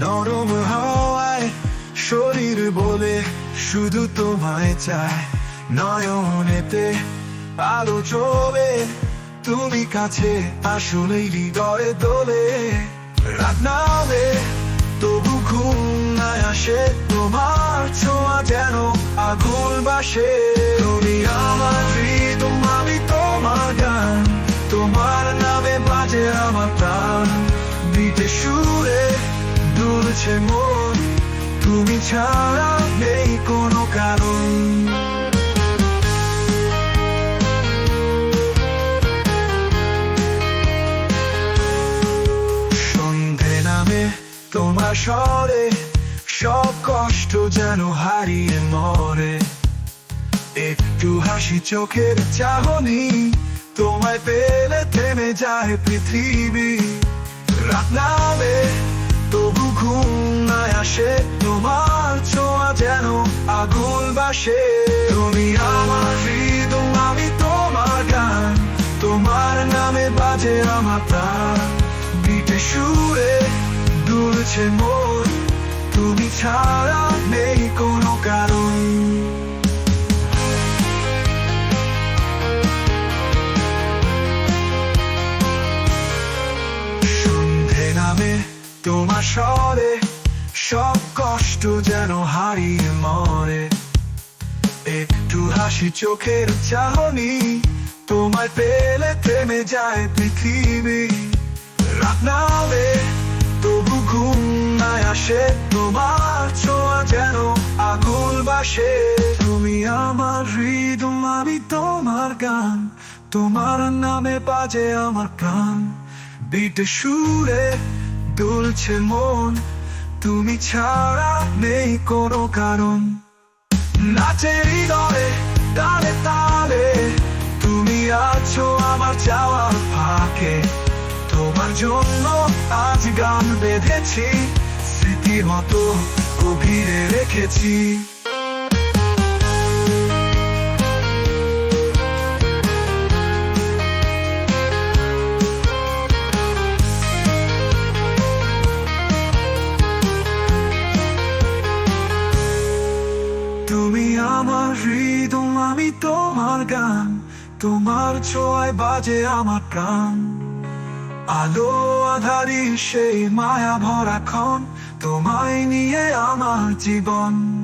নরম হওয়ায়, শরীর বলে শুধু তোমায় চায়। নয়নেতে আলো চলে তুমি কাছে আসলেই হৃদয়ে দোলে। রাত নামে, তবু ঘুম না আসে, তোমার ছোঁয়া যেন আগুন বাসে। তুমি আমার সুরে দুলছে মন, তুমি ছাড়া নেই কোনো কারণ। সন্ধে নামে তোমার স্বরে, সব কষ্ট যেন হারিয়ে মরে। একটু হাসি চোখের চাহনি তোমায় পেলে থেমে যায় পৃথিবী। রাত নামে, তবু ঘুম নাই আসে। তোমার ছোঁয়া যেন আগুন বাসে। তুমি আমার আমি তোমার গান। তোমার নামে বাজে আমার প্রাণ। বিটে সুরে দুলছে মন। তুমি ছাড়া তোমার স্বরে সব কষ্ট যেন হারিয়ে মরে। একটু হাসি চোখের চাহনি তোমায় পেলে থেমে যায় পৃথিবী। রাত নামে তবু ঘুম না আসে, তোমার ছোঁয়া যেন আগুন বাসে। তুমি আমার হৃদম আমি তোমার গান, তোমার নামে বাজে আমার প্রাণ। বিট সুরে দুলছে মন, তুমি ছাড়া নেই কোনো কারণ। নাচে হৃদয়ে তালে তালে, তুমি আছো আমার যাওয়ার ফাঁকে। তোমার জন্য আজ গান বেঁধেছি স্মৃতি মতো গভীরে রেখেছি। তুমি আমার হৃদম আমি তোমার গান। তোমার ছোঁয়ায় বাজে আমার প্রাণ। আলো আধারি সেই মায়া ভরা ক্ষণ তোমায় নিয়ে আমার জীবন।